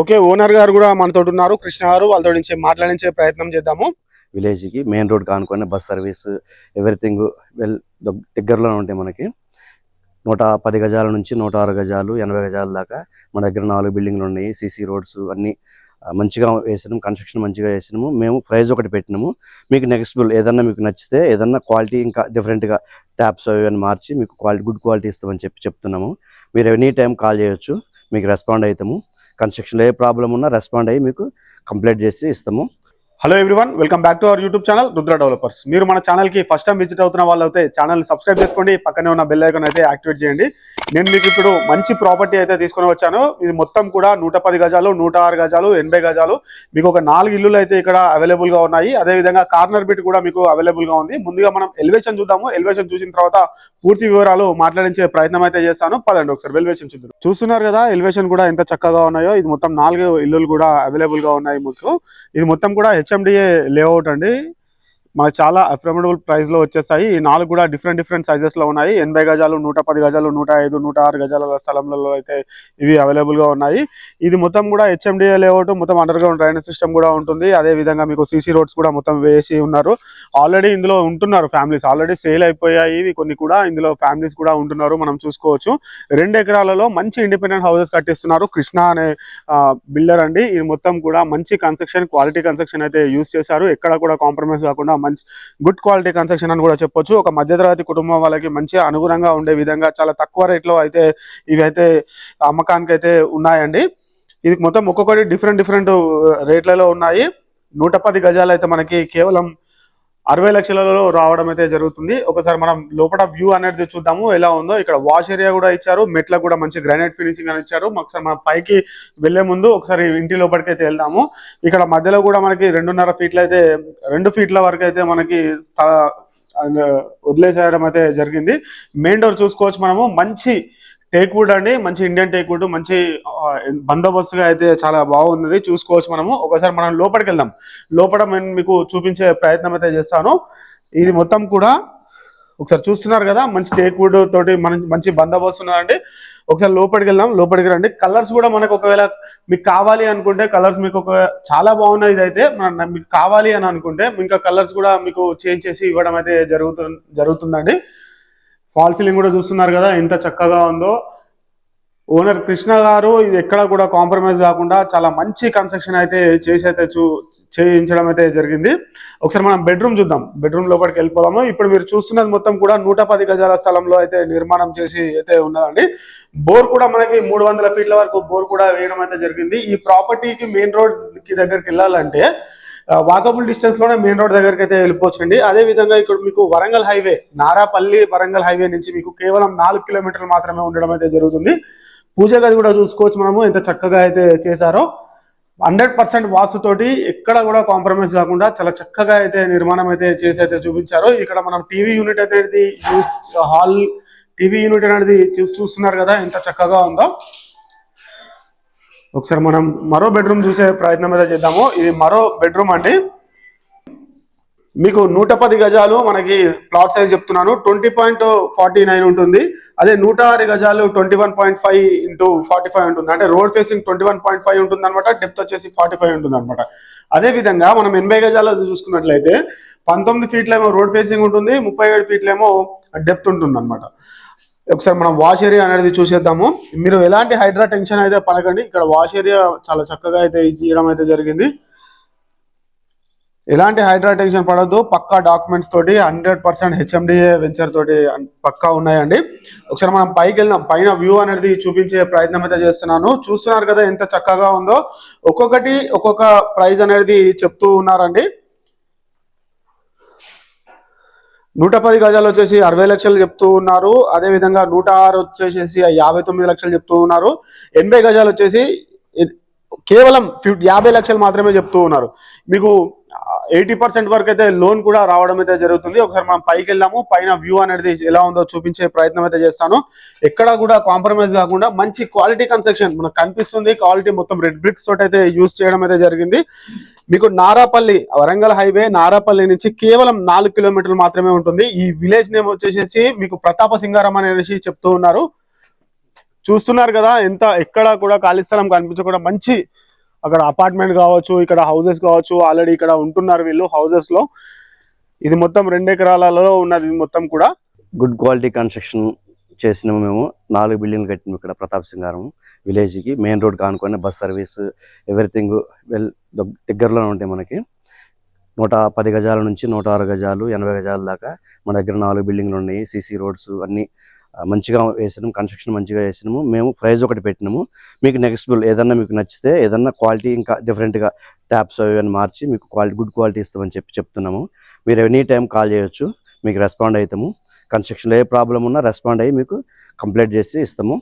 Okay owner గారు కూడా మనతో ఉన్నారు. కృష్ణ గారు వాళ్ళతో నుంచి మాట్లాడించే ప్రయత్నం చేద్దాము. విలేజ్కి మెయిన్ రోడ్ కానుకొని బస్ సర్వీస్ ఎవ్రీథింగ్ వెల్ దగ్గరలోనే ఉంటాయి మనకి. నూట పది గజాల నుంచి నూట ఆరు గజాలు ఎనభై గజాల దాకా మన దగ్గర నాలుగు బిల్డింగ్లు ఉన్నాయి. సీసీ రోడ్స్ అన్ని మంచిగా వేసినాము కన్స్ట్రక్షన్ మంచిగా వేసినాము. మేము ప్రైజ్ ఒకటి పెట్టినాము. మీకు నెక్స్ట్ బిల్ ఏదన్నా మీకు నచ్చితే ఏదన్నా క్వాలిటీ ఇంకా డిఫరెంట్గా ట్యాప్స్ అవన్నీ మార్చి మీకు క్వాలిటీ గుడ్ క్వాలిటీ ఇస్తామని చెప్పి చెప్తున్నాము. మీరు ఎనీ టైం కాల్ చేయొచ్చు. మీకు రెస్పాండ్ అవుతాము కన్స్ట్రక్షన్లో ఏ ప్రాబ్లం ఉన్నా రెస్పాండ్ అయ్యి మీకు కంప్లీట్ చేసి ఇస్తాము. Hello everyone welcome back to our YouTube channel Rudra developers మీరు మన ఛానల్కి ఫస్ట్ టైం విజిట్ అవుతున్న వాళ్ళు అయితే ఛానల్ సబ్స్క్రైబ్ చేసుకోండి పక్కనే ఉన్న బెల్ ఐకాన్ అయితే యాక్టివేట్ చేయండి. నేను మీకు ఇప్పుడు మంచి ప్రాపర్టీ అయితే తీసుకొని వచ్చాను. ఇది మొత్తం కూడా నూట పది గజాలు నూట ఆరు గజాలు ఎనభై గజాలు. మీకు ఒక నాలుగు ఇల్లులు అయితే ఇక్కడ అవైలబుల్గా ఉన్నాయి. అదే విధంగా కార్నర్ బిట్ కూడా మీకు అవైలబుల్గా ఉంది. ముందుగా మనం ఎలివేషన్ చూద్దాము. ఎలివేషన్ చూసిన తర్వాత పూర్తి వివరాలు మాట్లాడించే ప్రయత్నం అయితే చేస్తాను. పదండి ఒకసారి ఎలివేషన్ చూద్దాం. చూస్తున్నారు కదా ఎలివేషన్ కూడా ఎంత చక్కగా ఉన్నాయో. ఇది మొత్తం నాలుగు ఇల్లులు కూడా అవైలబుల్గా ఉన్నాయి. మీకు ఇది మొత్తం కూడా హెచ్ఎండిఏ లేఅవుట్ అండి. మనకు చాలా అఫోర్డబుల్ ప్రైస్లో వచ్చేస్తాయి. ఈ నాలుగు కూడా డిఫరెంట్ డిఫరెంట్ సైజెస్లో ఉన్నాయి. ఎనభై గజాలు నూట పది గజాలు నూట ఐదు నూట ఆరు గజాల స్థలంలో అయితే ఇవి అవైలబుల్గా ఉన్నాయి. ఇది మొత్తం కూడా హెచ్ఎండిఏ లేఅవుట్ మొత్తం అండర్ గ్రౌండ్ డ్రైనేజ్ సిస్టమ్ కూడా ఉంటుంది. అదే విధంగా మీకు సీసీ రోడ్స్ కూడా మొత్తం వేసి ఉన్నారు. ఆల్రెడీ ఇందులో ఉంటున్నారు ఫ్యామిలీస్ ఆల్రెడీ సేల్ అయిపోయాయి. ఇవి కొన్ని కూడా ఇందులో ఫ్యామిలీస్ కూడా ఉంటున్నారు. మనం చూసుకోవచ్చు. రెండు ఎకరాలలో మంచి ఇండిపెండెంట్ హౌసెస్ కట్టిస్తున్నారు. కృష్ణ అనే బిల్డర్ అండి. ఇది మొత్తం కూడా మంచి కన్స్ట్రక్షన్ క్వాలిటీ కన్స్ట్రక్షన్ అయితే యూస్ చేశారు. ఎక్కడ కూడా కాంప్రమైజ్ కాకుండా మంచి గుడ్ క్వాలిటీ కన్స్ట్రక్షన్ అని కూడా చెప్పొచ్చు. ఒక మధ్యతరగతి కుటుంబం వాళ్ళకి మంచి అనుగుణంగా ఉండే విధంగా చాలా తక్కువ రేట్లో అయితే ఇవి అయితే అమ్మకానికి అయితే ఉన్నాయండి. ఇది మొత్తం ఒక్కొక్కటి డిఫరెంట్ డిఫరెంట్ uh, రేట్లలో ఉన్నాయి. నూట పది గజాలు అయితే మనకి కేవలం అరవై లక్షలలో రావడం అయితే జరుగుతుంది. ఒకసారి మనం లోపల వ్యూ అనేది చూద్దాము. ఎలా ఉందో ఇక్కడ వాష్ ఏరియా కూడా ఇచ్చారు. మెట్లకు కూడా మంచి గ్రానైట్ ఫినిషింగ్ అని ఇచ్చారు. ఒకసారి మనం పైకి వెళ్ళే ముందు ఒకసారి ఇంటి లోపలికి అయితే వెళ్దాము. ఇక్కడ మధ్యలో కూడా మనకి రెండున్నర ఫీట్లు అయితే రెండు ఫీట్ల వరకు అయితే మనకి స్థ- వదిలేసేయడం అయితే జరిగింది. మెయిన్ డోర్ చూసుకోవచ్చు మనము. మంచి టేక్ వుడ్ అండి. మంచి ఇండియన్ టేక్ వుడ్ మంచి బందోబస్తుగా అయితే చాలా బాగున్నది చూసుకోవచ్చు మనము. ఒకసారి మనం లోపలికి వెళ్దాం. లోపల నేను మీకు చూపించే ప్రయత్నం అయితే చేస్తాను. ఇది మొత్తం కూడా ఒకసారి చూస్తున్నారు కదా మంచి టేక్ వుడ్ తోటి మన మంచి బందోబస్తు ఉన్నదండి ఒకసారి లోపలికి వెళ్దాం. లోపలికి రండి. కలర్స్ కూడా మనకు ఒకవేళ మీకు కావాలి అనుకుంటే కలర్స్ మీకు ఒక చాలా బాగున్నాయి ఇదైతే. మన- మీకు కావాలి అని అనుకుంటే ఇంకా కలర్స్ కూడా మీకు చేంజ్ చేసి ఇవ్వడం అయితే జరుగుతు జరుగుతుందండి. ఫాల్ సీలింగ్ కూడా చూస్తున్నారు కదా ఎంత చక్కగా ఉందో. ఓనర్ కృష్ణ గారు ఇది ఎక్కడ కూడా కాంప్రమైజ్ కాకుండా చాలా మంచి కన్స్ట్రక్షన్ అయితే చేసి అయితే చూ చేయించడం అయితే జరిగింది. ఒకసారి మనం బెడ్రూమ్ చూద్దాం. బెడ్రూమ్ లోపలికి వెళ్ళిపోదాము. ఇప్పుడు మీరు చూస్తున్నది మొత్తం కూడా నూట పది గజాల స్థలంలో అయితే నిర్మాణం చేసి అయితే ఉన్నదండి. బోర్ కూడా మనకి మూడు వందల ఫీట్ల వరకు బోర్ కూడా వేయడం అయితే జరిగింది. ఈ ప్రాపర్టీకి మెయిన్ రోడ్కి దగ్గరికి వెళ్ళాలంటే వాకబుల్ డిస్టెన్స్లోనే మెయిన్ రోడ్ దగ్గరికి అయితే వెళ్ళిపోవచ్చండి. అదే విధంగా ఇక్కడ మీకు వరంగల్ హైవే నారాపల్లి వరంగల్ హైవే నుంచి మీకు కేవలం నాలుగు కిలోమీటర్లు మాత్రమే ఉండడం అయితే జరుగుతుంది. పూజ గది కూడా చూసుకోవచ్చు మనము ఎంత చక్కగా అయితే చేశారో. హండ్రెడ్ పర్సెంట్ వాసుతోటి ఎక్కడ కూడా కాంప్రమైజ్ కాకుండా చాలా చక్కగా అయితే నిర్మాణం అయితే చేసి అయితే చూపించారు. ఇక్కడ మనం టీవీ యూనిట్ అనేది హాల్ టీవీ యూనిట్ అనేది చూస్తున్నారు కదా ఎంత చక్కగా ఉందో. ఒకసారి మనం మరో బెడ్రూమ్ చూసే ప్రయత్నం అయితే చేద్దాము. ఇది మరో బెడ్రూమ్ అండి. మీకు నూట పది గజాలు మనకి ప్లాట్ సైజ్ చెప్తున్నాను. ట్వంటీ పాయింట్ ఫార్టీ నైన్ ఉంటుంది. అదే నూట ఆరు గజాలు twenty one point five into forty five ఉంటుంది. అంటే road facing twenty one point five ఉంటుంది అనమాట డెప్త్ వచ్చేసి ఫార్టీ ఫైవ్ ఉంటుంది అనమాట అదే విధంగా మనం ఎనభై గజాలు చూసుకున్నట్లయితే పంతొమ్మిది ఫీట్లేమో రోడ్ ఫేసింగ్ ఉంటుంది. ముప్పై ఏడు ఫీట్లేమో డెప్త్ ఉంటుంది అనమాట ఒకసారి మనం వాష్ ఏరియా అనేది చూసేద్దాము. మీరు ఎలాంటి హైడ్రా టెన్షన్ అయితే పడకండి. ఇక్కడ వాష్ ఏరియా చాలా చక్కగా అయితే చేయడం అయితే జరిగింది. ఎలాంటి హైడ్రా టెన్షన్ పడద్దు. పక్కా డాక్యుమెంట్స్ తోటి హండ్రెడ్ పర్సెంట్ హెచ్ఎండిఏ వెంచర్ తోటి పక్కా ఉన్నాయండి. ఒకసారి మనం పైకి వెళ్దాం. పైన వ్యూ అనేది చూపించే ప్రయత్నం అయితే చేస్తున్నాను. చూస్తున్నారు కదా ఎంత చక్కగా ఉందో. ఒక్కొక్కటి ఒక్కొక్క ప్రైజ్ అనేది చెప్తూ ఉన్నారండి. నూట పది గజాలు వచ్చేసి అరవై లక్షలు చెప్తూ ఉన్నారు. అదే విధంగా నూట ఆరు వచ్చేసి యాభై తొమ్మిది లక్షలు చెప్తూ ఉన్నారు. ఎనభై గజాలు వచ్చేసి కేవలం ఫిఫ్ యాభై లక్షలు మాత్రమే చెప్తూ ఉన్నారు. మీకు ఎయిటీ పర్సెంట్ వరకు అయితే లోన్ కూడా రావడం అయితే జరుగుతుంది. ఒకసారి మనం పైకి వెళ్దాము. పైన వ్యూ అనేది ఎలా ఉందో చూపించే ప్రయత్నం అయితే చేస్తాను. ఎక్కడ కూడా కాంప్రమైజ్ కాకుండా మంచి క్వాలిటీ కన్స్ట్రక్షన్ మనకు కనిపిస్తుంది. క్వాలిటీ మొత్తం రెడ్ బ్రిక్స్ తోటి అయితే యూజ్ చేయడం అయితే జరిగింది. మీకు నారాపల్లి వరంగల్ హైవే నారాపల్లి నుంచి కేవలం నాలుగు కిలోమీటర్లు మాత్రమే ఉంటుంది. ఈ విలేజ్ నేమ్ వచ్చేసేసి మీకు ప్రతాప సింగారం అనేసి చెప్తూ ఉన్నారు. చూస్తున్నారు కదా ఎంత ఎక్కడ కూడా ఖాళీ స్థలం కనిపించకుండా మంచి అక్కడ అపార్ట్మెంట్ కావచ్చు ఇక్కడ హౌసెస్ కావచ్చు ఆల్రెడీ ఇక్కడ ఉంటున్నారు వీళ్ళు హౌసెస్లో. ఇది మొత్తం రెండు ఎకరాలలో ఉన్నది ఇది మొత్తం కూడా. గుడ్ క్వాలిటీ కన్స్ట్రక్షన్ చేసినాము మేము. నాలుగు బిల్డింగ్లు కట్టినాము ఇక్కడ ప్రతాప్ సింగారం విలేజ్కి మెయిన్ రోడ్ కానుకొని బస్ సర్వీస్ ఎవ్రీథింగ్ వెల్ దగ్గరలోనే ఉంటాయి మనకి. నూట పది గజాల నుంచి నూట ఆరు గజాలు ఎనభై గజాల దాకా మన దగ్గర నాలుగు బిల్డింగ్లు ఉన్నాయి. సీసీ రోడ్స్ అన్ని మంచిగా వేసినాము కన్స్ట్రక్షన్ మంచిగా వేసినాము. మేము ప్రైజ్ ఒకటి పెట్టినాము. మీకు నెక్స్ట్ బిల్ ఏదన్నా మీకు నచ్చితే ఏదన్నా క్వాలిటీ ఇంకా డిఫరెంట్గా ట్యాప్స్ అవి ఇవన్నీ మార్చి మీకు క్వాలిటీ గుడ్ క్వాలిటీ ఇస్తామని చెప్పి చెప్తున్నాము. మీరు ఎనీ టైం కాల్ చేయొచ్చు మీకు రెస్పాండ్ అవుతాము కన్స్ట్రక్షన్లో ఏ ప్రాబ్లం ఉన్నా రెస్పాండ్ అయ్యి మీకు కంప్లీట్ చేసి ఇస్తాము.